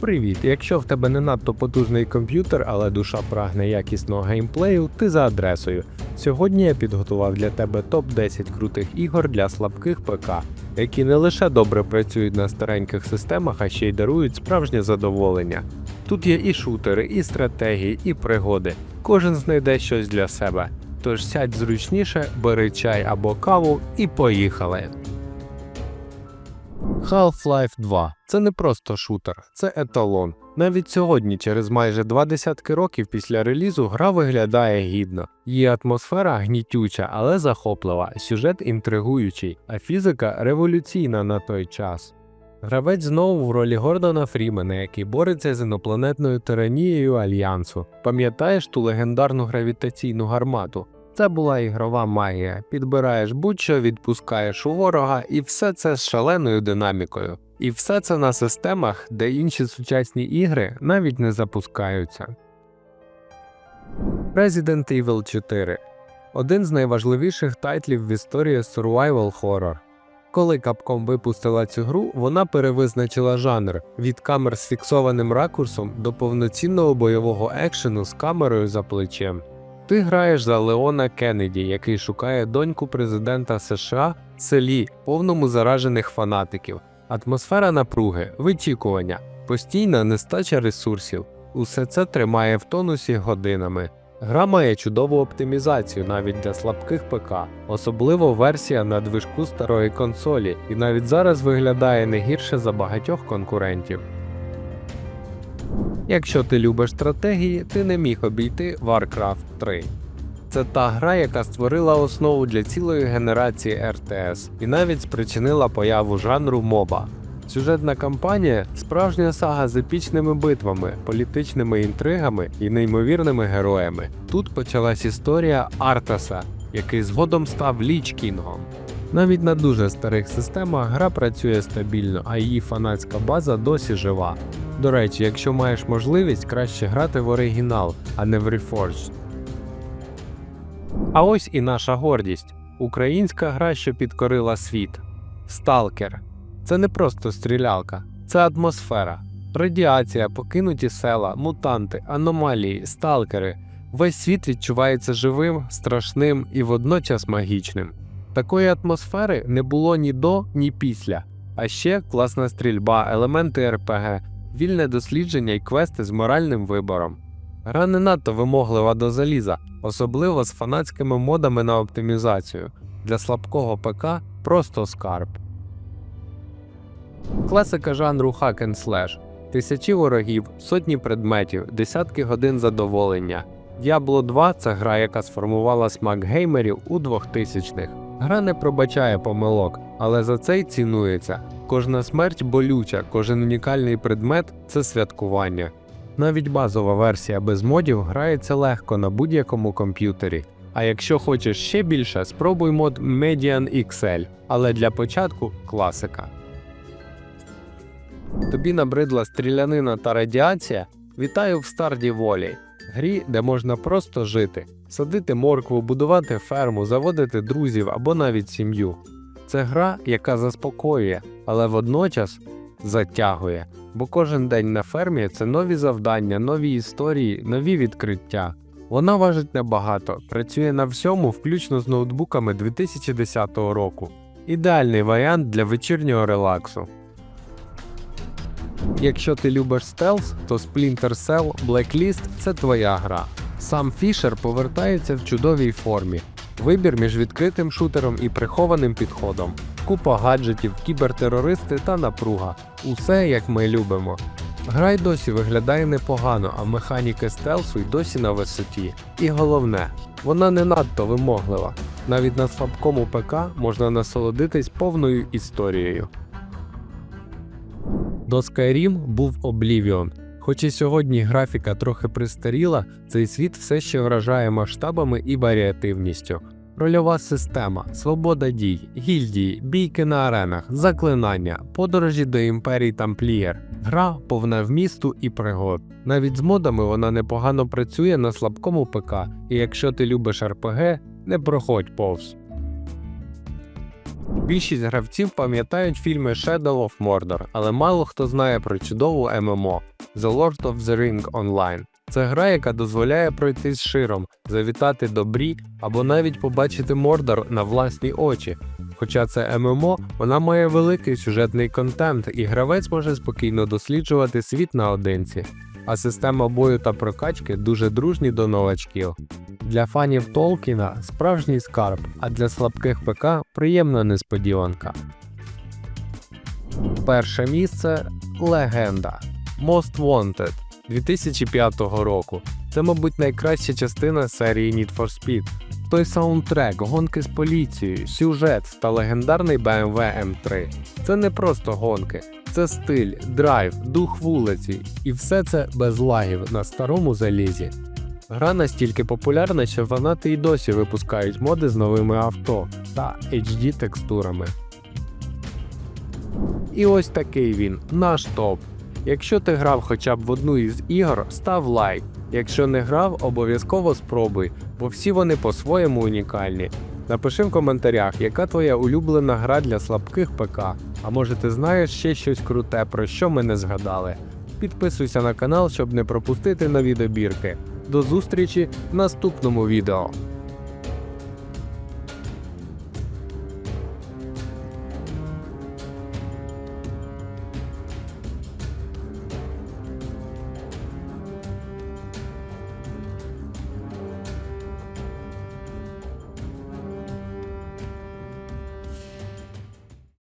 Привіт! Якщо в тебе не надто потужний комп'ютер, але душа прагне якісного геймплею, ти за адресою. Сьогодні я підготував для тебе топ-10 крутих ігор для слабких ПК, які не лише добре працюють на стареньких системах, а ще й дарують справжнє задоволення. Тут є і шутери, і стратегії, і пригоди. Кожен знайде щось для себе. Тож сядь зручніше, бери чай або каву і поїхали. Half-Life 2 це не просто шутер, це еталон. Навіть сьогодні, через майже два десятки років після релізу, гра виглядає гідно. Її атмосфера гнітюча, але захоплива, сюжет інтригуючий, а фізика революційна на той час. Гравець знову в ролі Гордона Фрімена, який бореться з інопланетною тиранією Альянсу. Пам'ятаєш ту легендарну гравітаційну гармату? Це була ігрова магія. Підбираєш будь-що, відпускаєш у ворога, і все це з шаленою динамікою. І все це на системах, де інші сучасні ігри навіть не запускаються. Resident Evil 4 один з найважливіших тайтлів в історії Survival Horror. Коли Capcom випустила цю гру, вона перевизначила жанр від камер з фіксованим ракурсом до повноцінного бойового екшену з камерою за плечем. Ти граєш за Леона Кеннеді, який шукає доньку президента США в селі, повному заражених фанатиків. Атмосфера напруги, вичікування, постійна нестача ресурсів. Усе це тримає в тонусі годинами. Гра має чудову оптимізацію навіть для слабких ПК, особливо версія на движку старої консолі, і навіть зараз виглядає не гірше за багатьох конкурентів. Якщо ти любиш стратегії, ти не міг обійти Warcraft 3. Це та гра, яка створила основу для цілої генерації RTS і навіть спричинила появу жанру MOBA. Сюжетна кампанія справжня сага з епічними битвами, політичними інтригами і неймовірними героями. Тут почалась історія Артаса, який згодом став Ліч Кінгом. Навіть на дуже старих системах гра працює стабільно, а її фанатська база досі жива. До речі, якщо маєш можливість, краще грати в оригінал, а не в Reforged. А ось і наша гордість українська гра, що підкорила світ. Сталкер. Це не просто стрілялка, це атмосфера. Радіація, покинуті села, мутанти, аномалії, сталкери. Весь світ відчувається живим, страшним і водночас магічним. Такої атмосфери не було ні до, ні після. А ще класна стрільба, елементи РПГ, вільне дослідження і квести з моральним вибором. Гра не надто вимоглива до заліза, особливо з фанатськими модами на оптимізацію. Для слабкого ПК просто скарб. Класика жанру Hack and Slash. Тисячі ворогів, сотні предметів, десятки годин задоволення. Diablo 2 це гра, яка сформувала смак геймерів у 2000-х. Гра не пробачає помилок, але за це й цінується. Кожна смерть болюча, кожен унікальний предмет це святкування. Навіть базова версія без модів грається легко на будь-якому комп'ютері. А якщо хочеш ще більше, спробуй мод Median XL, але для початку класика. Тобі набридла стрілянина та радіація? Вітаю в Старді Волі, грі, де можна просто жити, садити моркву, будувати ферму, заводити друзів або навіть сім'ю. Це гра, яка заспокоює, але водночас затягує, бо кожен день на фермі це нові завдання, нові історії, нові відкриття. Вона важить небагато, працює на всьому, включно з ноутбуками 2010 року. Ідеальний варіант для вечірнього релаксу. Якщо ти любиш стелс, то Splinter Cell Blacklist – це твоя гра. Сам Фішер повертається в чудовій формі. Вибір між відкритим шутером і прихованим підходом. Купа гаджетів, кібертерористи та напруга. Усе як ми любимо. Гра й досі виглядає непогано, а механіки стелсу й досі на висоті. І головне, вона не надто вимоглива. Навіть на слабкому ПК можна насолодитись повною історією. До Skyrim був Oblivion. Хоч і сьогодні графіка трохи пристаріла, цей світ все ще вражає масштабами і варіативністю. Рольова система, свобода дій, гільдії, бійки на аренах, заклинання, подорожі до імперії Тамплієр. Гра повна вмісту і пригод. Навіть з модами вона непогано працює на слабкому ПК, і якщо ти любиш РПГ, не проходь повз. Більшість гравців пам'ятають фільми Shadow of Mordor, але мало хто знає про чудову ММО The Lord of the Ring Online. Це гра, яка дозволяє пройти з широм, завітати до Брі або навіть побачити Мордор на власні очі. Хоча це ММО, вона має великий сюжетний контент, і гравець може спокійно досліджувати світ наодинці. А система бою та прокачки дуже дружні до новачків. Для фанів Толкіна справжній скарб, а для слабких ПК приємна несподіванка. Перше місце легенда Most Wanted 2005 року. Це, мабуть, найкраща частина серії Need for Speed. Той саундтрек, гонки з поліцією, сюжет та легендарний BMW M3. Це не просто гонки, це стиль, драйв, дух вулиці, і все це без лагів на старому залізі. Гра настільки популярна, що фанати й досі випускають моди з новими авто та HD текстурами. І ось такий він, наш топ. Якщо ти грав хоча б в одну із ігор, став лайк. Якщо не грав, обов'язково спробуй, бо всі вони по-своєму унікальні. Напиши в коментарях, яка твоя улюблена гра для слабких ПК. А може ти знаєш ще щось круте, про що ми не згадали. Підписуйся на канал, щоб не пропустити нові добірки. До зустрічі в наступному відео.